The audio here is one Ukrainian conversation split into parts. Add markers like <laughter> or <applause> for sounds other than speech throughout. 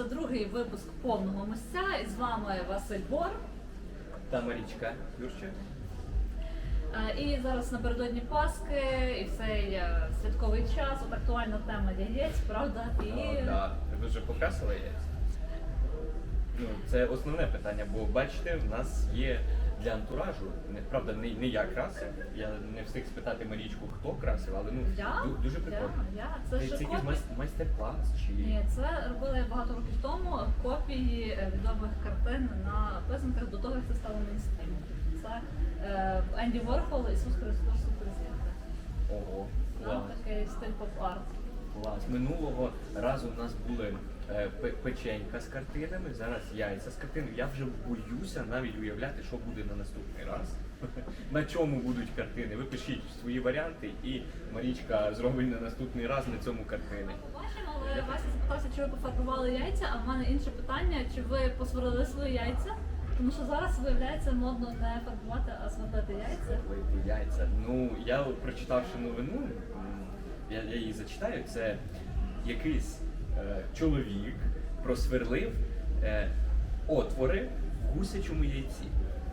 Це другий випуск повного місця. І з вами Василь Бор. Та Марічка Юрчик. Е, І зараз напередодні Пасхи і в цей е, святковий час. От актуальна тема яєць, правда? І О, да. Ви вже покрасили яєць? Ну, це основне питання, бо бачите, в нас є для антуражу, не, правда, не, не я красив. Я не встиг спитати Марічку, хто красив, але ну я, ду- дуже прикольно. я, я. Це Це, ще це якийсь копії. майс- майстер-клас чи Ні, це робили багато років тому копії е, відомих картин на писанках до того, як це стало мейнстрімом. Це е, Енді Ворхол Ісус Христос Суперзірка. ого, клас. такий стиль поп-арт. Клас. Минулого разу в нас були печенька з картинами, зараз яйця з картинами. Я вже боюся навіть уявляти, що буде на наступний раз. <laughs> На чому будуть картини? Ви пишіть свої варіанти, і Марічка зробить на наступний раз на цьому картини. Побачимо, але Вася запитався, чи ви пофарбували яйця, а в мене інше питання, чи ви посварили свої яйця? Тому що зараз виявляється модно не фарбувати, а сверлити яйця. Сверлити яйця. Ну, я прочитавши новину, я, я її зачитаю, це якийсь е, чоловік просверлив е, отвори в гусячому яйці.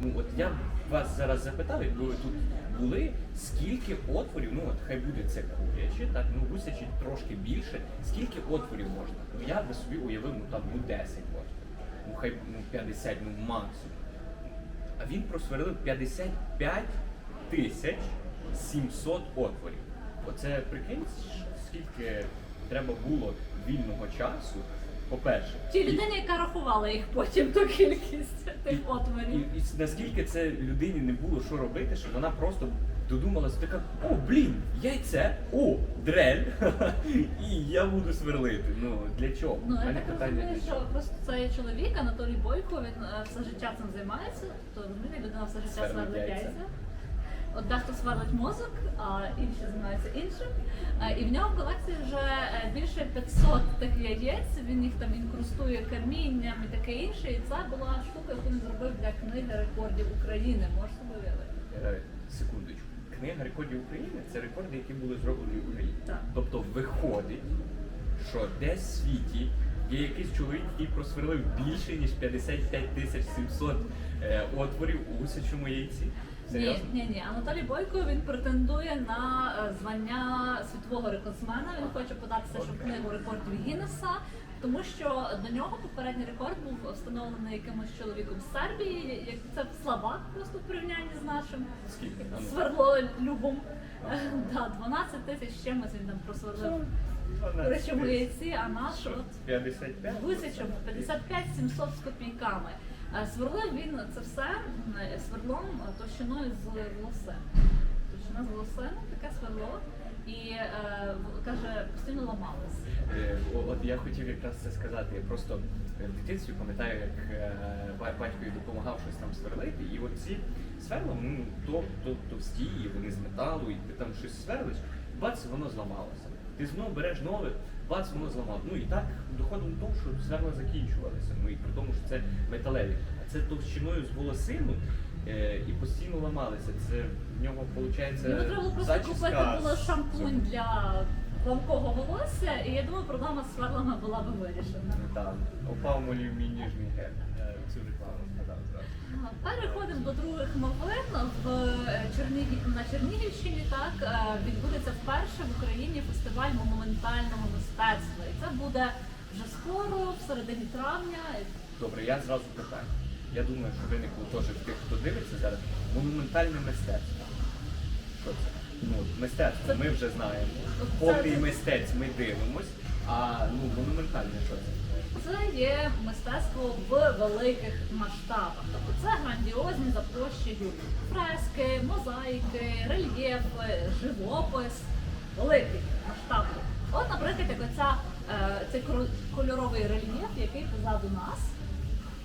Ну от я вас зараз запитав, якби ви тут були, скільки отворів, ну от хай буде це куряче, так, ну гусячі трошки більше, скільки отворів можна? Ну я би собі уявив, ну там ну 10 отворів. Ну хай ну 50, ну максимум. А він просверлив 55 тисяч 700 отворів. Оце прикинь, скільки треба було вільного часу. По-перше, Ті людині, яка рахувала їх потім ту кількість тих і, отворів. і наскільки це людині не було що робити, що вона просто додумалася така, о, блін, яйце, о, дрель, <laughs> і я буду сверлити. Ну для чого? Ну, У я мене так питання розумію, для що чого? просто цей чоловік, Анатолій Бойко, він е, все життя цим займається, то розуміє, людина все життя Сверлить сверлить яйця. яйця. От дехто сверлить мозок, а інші займаються іншим. Е, І в нього в колекції вже е, більше 500 тих яєць, він їх там інкрустує камінням і таке інше. І це була штука, яку він зробив для книги рекордів України. Можеш собі уявити? Е, Секундочку. Книга рекордів України це рекорди, які були зроблені в Україні. Так. Тобто виходить, що десь в світі є якийсь чоловік, який просверлив більше ніж 55 тисяч 700 е, отворів у гусячому яйці. Ні, Серйозно? ні, ні. Анатолій Бойко він претендує на е, звання світового рекордсмена. Він хоче податися в книгу рекордів Гіннеса, тому що до нього попередній рекорд був встановлений якимось чоловіком з Сербії. Як це словак просто в порівнянні з нашим Скільки? А ну. сверло любом. Да, 12 тисяч з чимось він там просверлив в 12 курячому тисяч. яйці, а наш от 55? Висячому 55 700 з копійками. Е, Сверлив він це все е, сверлом е, товщиною з волоси. Товщина з волоси, таке сверло. І каже, постійно ламалось. Е, От я хотів якраз це сказати. Я просто в дитинстві пам'ятаю, як е, батько допомагав щось там сверлити, і от ці сверла, ну то, то товсті, вони з металу, і ти там щось сверлиш, бац, воно зламалося. Ти знову береш нове, бац, воно зламалося. Ну і так доходило до того, що сверла закінчувалися. Ну і при тому, що це металеві. А це товщиною з волосину. е, І постійно ламалися. Це в нього виходить Йому треба було просто купити було шампунь для ламкого волосся, і я думаю, проблема з сверлами була би вирішена. Так, опав мій мій ніжний гель. Е, Цю рекламу згадав. Переходимо до других новин. В е, Чернігів на Чернігівщині так е, відбудеться вперше в Україні фестиваль монументального мистецтва. І це буде вже скоро, в середині травня. Добре, я зразу питаю. Я думаю, що виникло теж в тих, хто дивиться зараз. Монументальне мистецтво. Що це? Ну, мистецтво Це- ми вже знаємо. Це- мистець ми дивимось, а ну монументальне що це? Це є мистецтво в великих масштабах. Тобто це грандіозні за площею фрески, мозаїки, рельєфи, живопис, великий масштаб. От, наприклад, як оця, е, цей кольоровий рельєф, який позаду нас.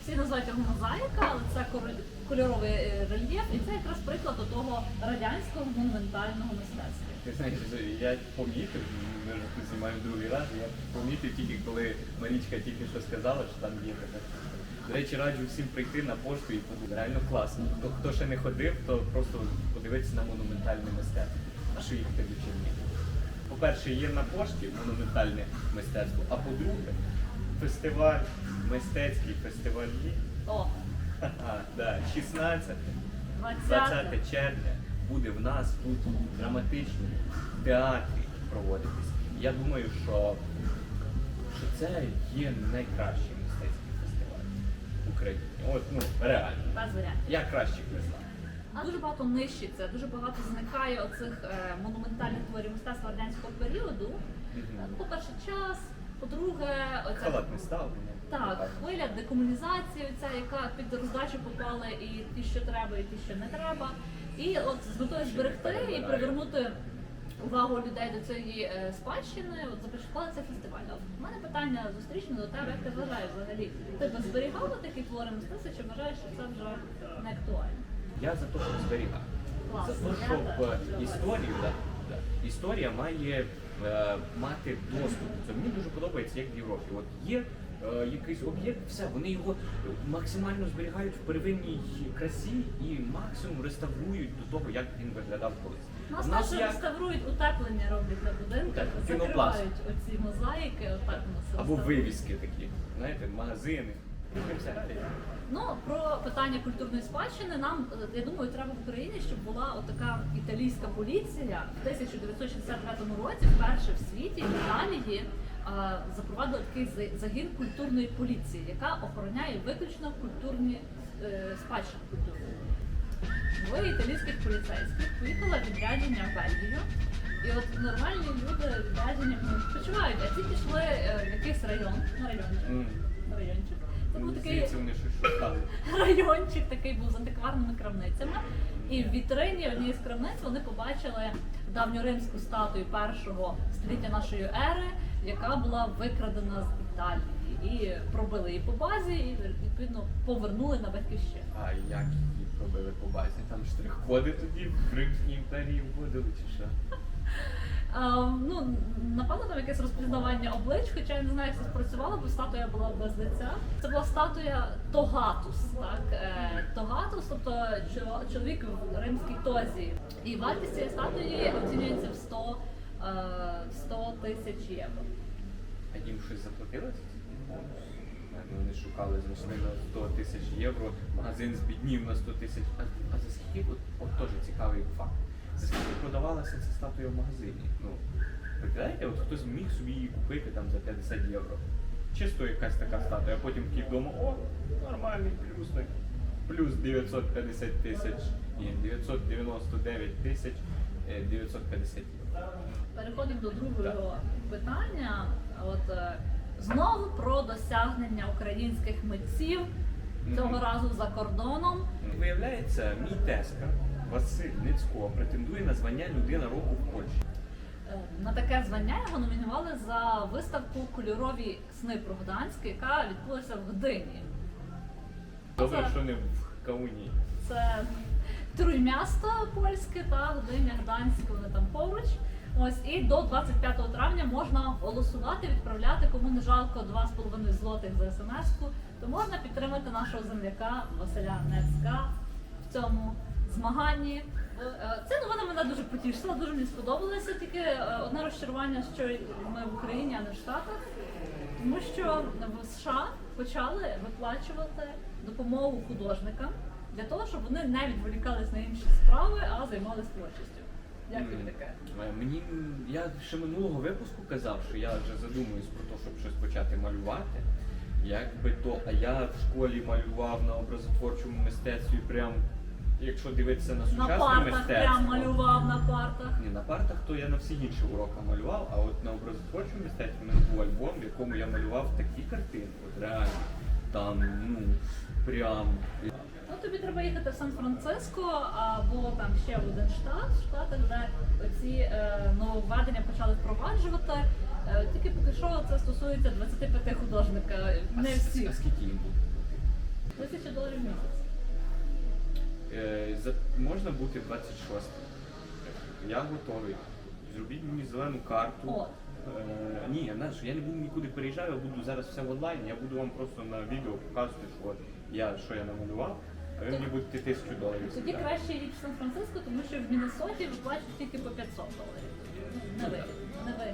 Всі називають його мозаїка, але це кор- кольоровий е, рельєф, і це якраз приклад того радянського монументального мистецтва. Ти знаєш, я помітив, ми вже тут знімаємо другий раз, я помітив тільки коли Марічка тільки що сказала, що там є така. До речі, раджу всім прийти на пошту і подивитися. Реально класно. Хто, хто ще не ходив, то просто подивитися на монументальне мистецтво. А що їх тебе Чернігів? По-перше, є на пошті монументальне мистецтво, а по-друге, фестиваль, мистецький фестиваль. О, Да, 16 20. 20 червня буде в нас тут в драматичному театрі проводитись. Я думаю, що, що це є найкращий мистецький фестиваль в Україні. От, ну, реально. Без варіантів. Я кращих не знаю. Дуже багато нищиться, дуже багато зникає оцих е, монументальних творів мистецтва радянського періоду. Е, Мгм. По-перше, час, по-друге, оця Халатне ставлення. Так, хвиля декомунізації, ця, яка під роздачу попали і ті, що треба, і ті, що не треба. І от з метою зберегти і привернути увагу людей до цієї е, спадщини, от започаткували цей фестиваль. В мене питання зустрічне до тебе, як ти вважаєш взагалі? Ти би зберігав такі твори мистецтва, чи вважаєш, що це вже не актуально? Я за те, щоб. Класно, За те, щоб е, історію, да, да, історія має е, мати доступ. Це мені дуже подобається, як в Європі. От є якийсь об'єкт, все, вони його максимально зберігають в первинній красі і максимум реставрують до того, як він виглядав колись. Нас У нас як- реставрують утеплення роблять на будинках, Так, пінопласт. закривають оці мозаїки, отак у нас Або реставрують. вивіски такі, знаєте, магазини. Далі. Ну про питання культурної спадщини нам е, я думаю, треба в Україні, щоб була отака італійська поліція в 1969 році, вперше в світі в Італії. Е, Запровадила такий загін культурної поліції, яка охороняє виключно культурні е, спадщини культурні. Двоє італійських поліцейських поїхали в відрядження в Бельгію. І от нормальні люди відрядження відпочивають, а ці пішли е, в якийсь район, на райончик. М. Райончик. Це був такий <laughs> райончик такий був з антикварними крамницями. І в вітрині однієї з крамниць вони побачили давньоримську статую першого століття нашої ери, яка була викрадена з Італії. І пробили її по базі, і відповідно повернули на батьківщину. А як її пробили по базі? Там штрих-коди тоді в Кримській імперії вводили чи що? А, <laughs> ну, напевно, там якесь розпізнавання облич, хоча я не знаю, як це спрацювало, бо статуя була без лиця. Це була статуя Тогатус, так? Е, Тогатус, тобто чоловік в римській тозі. І вартість цієї статуї оцінюється в 100, е, 100 тисяч євро. А їм щось заплатили? Вони шукали знайшли на 100 тисяч євро, магазин збіднів на 100 тисяч. А, а за скільки, от, от теж цікавий факт. За скільки продавалася ця статуя в магазині? Ну, прикидаєте, от хтось міг собі її купити там за 50 євро. Чисто якась така статуя, а потім такий вдома, о, нормальний плюсник. Плюс 950 тисяч, ні, 999 тисяч е, 950 євро. Переходимо до другого питання. От е, знову про досягнення українських митців цього разу за кордоном. Виявляється, мій тезка Василь Ницько претендує на звання людина року в Польщі. Е, На таке звання його номінували за виставку Кольорові сни про Гданськ, яка відбулася в Гдині. Добре, Це- що не в Кауні. Це Труймісто польське та Гдиня Гданськ, вони там поруч. Ось і до 25 травня можна голосувати, відправляти кому не жалко 2,5 злотих за смс-ку, то можна підтримати нашого земляка Василя Нецька в цьому змаганні. Е, Ця новина мене дуже потішила, дуже мені сподобалася. Тільки е, одне розчарування, що ми в Україні, а не в Штатах. Тому що в США почали виплачувати допомогу художникам для того, щоб вони не відволікались на інші справи, а займалися творчістю. Як тобі таке? е, Мені я ще минулого випуску казав, що я вже задумуюсь про те, щоб щось почати малювати. Якби то, а я в школі малював на образотворчому мистецтві, прям якщо дивитися на На сучасне партах мистецтво. прям малював на партах. Ні, на партах то я на всі інші уроки малював, а от на образотворчому мистецтві в мене був альбом, в якому я малював такі картини, от реально. Там, ну, прям. Ну тобі треба їхати в Сан-Франциско або там ще в один штат, штати, де ці е, нововведення почали впроваджувати. Е, тільки поки що це стосується 25 художника, А не всіх. А скільки їм буде? Тисяча доларів в місяць. Е, можна бути 26. Я готовий. Зробіть мені зелену карту. От. Е, ні, знаєш, я не буду нікуди переїжджати, я буду зараз все в онлайні, я буду вам просто на відео показувати, що я, що я намалював, а мені будете тисячу доларів. Тоді скидати. краще їдь в Сан-Франциско, тому що в Міннесоті виплачують тільки по 500 доларів. Ну, Не вигідно, не.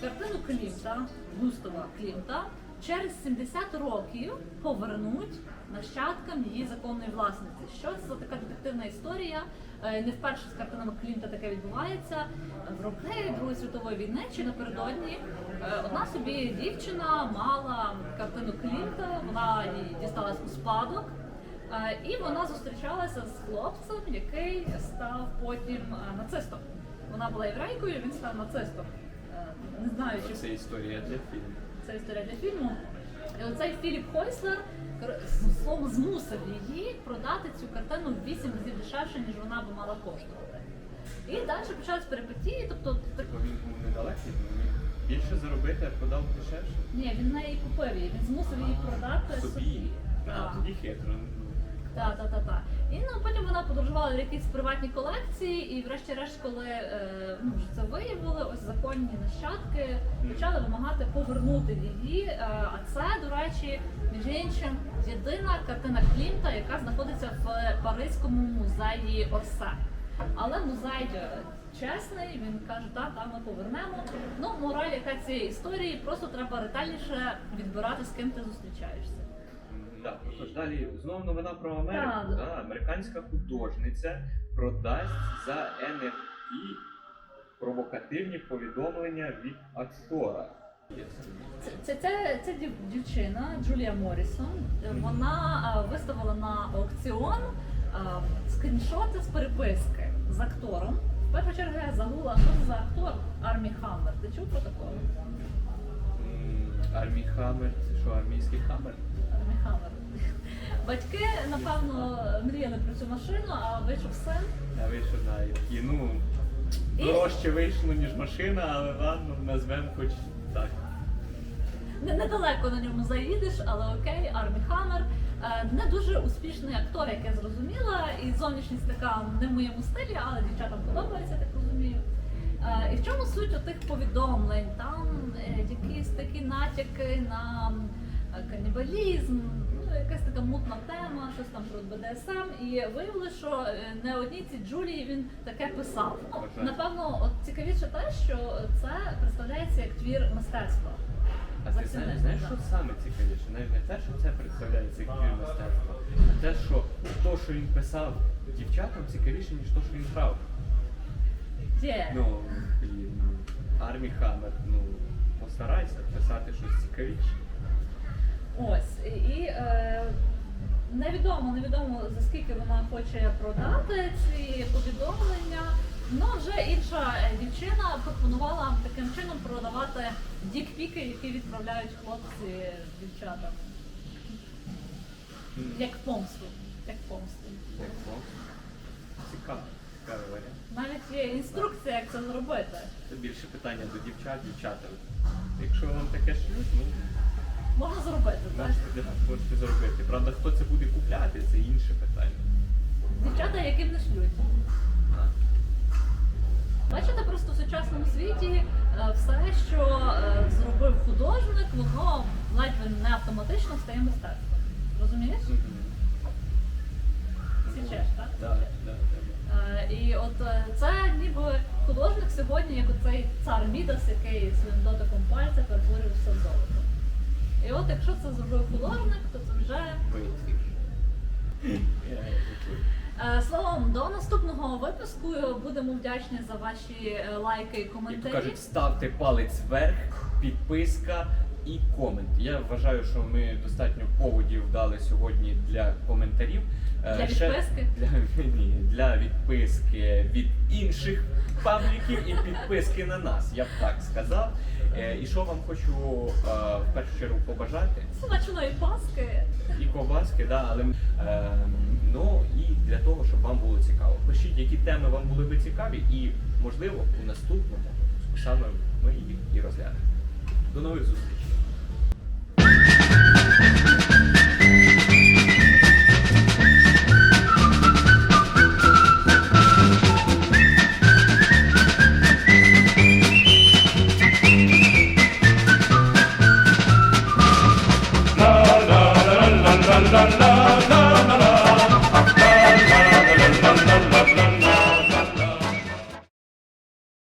Картину Клімта, Густава Клімта через 70 років повернуть нащадкам її законної власниці. Що це така детективна історія? Е, Не вперше з картинами Клімта таке відбувається. В роки Другої світової війни чи напередодні е, одна собі дівчина мала картину Клімта, вона їй дісталась у спадок. І вона зустрічалася з хлопцем, який став потім нацистом. Вона була єврейкою, він став нацистом. Е, Не знаю, чи Це історія для фільму. це історія для фільму. І оцей Філіп Хойслер словом змусив її продати цю картину в 8 разів дешевше, ніж вона би мала коштувати. І далі почались перипетії, тобто Бо він був недалекий, він міг більше заробити, а продав дешевше. ні, він неї купив її, він змусив її продати собі. Собі. Так. тоді хитро. Так, так, так, так. І ну, потім вона подорожувала в якісь приватні колекції, і врешті-решт, коли е, ну, це виявили, ось законні нащадки почали вимагати повернути її. Е, а це, до речі, між іншим, єдина картина Клімта, яка знаходиться в Паризькому музеї Орсе. Але музей е, чесний, він каже, так, так, ми повернемо. Ну, мораль яка цієї історії, просто треба ретельніше відбирати, з ким ти зустрічаєшся. М, Да. Тож далі знову новина про Америку. Так. Да. Американська художниця продасть за NFT провокативні повідомлення від актора. Це, це, це, це дів- дівчина Джулія Морісон. Е, Вона е, виставила на аукціон е, скріншоти з переписки з актором. В першу чергу я загула, що це за актор Армі Хаммер. Ти чув про такого? М, Армій Хаммер, це що, армійський хаммер? Армі Хаммер. Батьки, напевно, мріяли про цю машину, а вийшов син. Я вийшов на які, ну, І- дорожче вийшло, ніж машина, але ладно, назвемо хоч так. Не- Недалеко на ньому заїдеш, але окей, Армі Хаммер. Е, Не дуже успішний актор, як я зрозуміла, і зовнішність така не в моєму стилі, але дівчатам подобається, так розумію. Е, І в чому суть отих повідомлень? Там е, якісь такі натяки на канібалізм, ну якась така мутна тема, щось там про БДСМ. І виявили, що е, не одній цій Джулії він таке писав. Ну, напевно, от цікавіше те, що це представляється як твір мистецтва. А ти знаєш, знаєш, що саме цікавіше? Навіть не те, що це представляється як твір мистецтва, а те, що то, що він писав дівчатам, цікавіше, ніж то, що він грав. Є. Ну, блін, ну, Армі Хаммер, ну, постарайся писати щось цікавіше. Ось і, е, невідомо, невідомо за скільки вона хоче продати ці повідомлення. Ну вже інша е, дівчина пропонувала таким чином продавати дікпіки, які відправляють хлопці дівчатам. Як помсту. Як помсту. Як вам? Цікаво, цікавий варіант. Навіть є інструкція, як це зробити. Це більше питання до дівчат, дівчата. Якщо вам таке шлють, ну Можна зробити, так? можете, зробити. Правда, хто це буде купляти, це інше питання. Дівчата, яким не шлють. Бачите, просто в сучасному світі е, все, що е, зробив художник, воно ледь не автоматично стає мистецтвом. Розумієш? Січеш, так? Е, І от це ніби художник сьогодні, як оцей цар Мідас, який своїм дотиком пальця перетворив все в золото. І от якщо це зробив художник, то це вже. Е, Словом, до наступного випуску будемо вдячні за ваші е, лайки і Як коментарі. кажуть, ставте палець вверх, підписка і комент. Я вважаю, що ми достатньо поводів дали сьогодні для коментарів. Е, Для ще- відписки? <laughs> Для, ні, для відписки від інших пабліків і підписки на нас, я б так сказав. Е, і що вам хочу е, в першу чергу побажати? Смачної паски. І ковбаски, да, але ем, ну і для того, щоб вам було цікаво. Пишіть, які теми вам були би цікаві, і можливо у наступному саме ми їх і розглянемо. До нових зустрічей!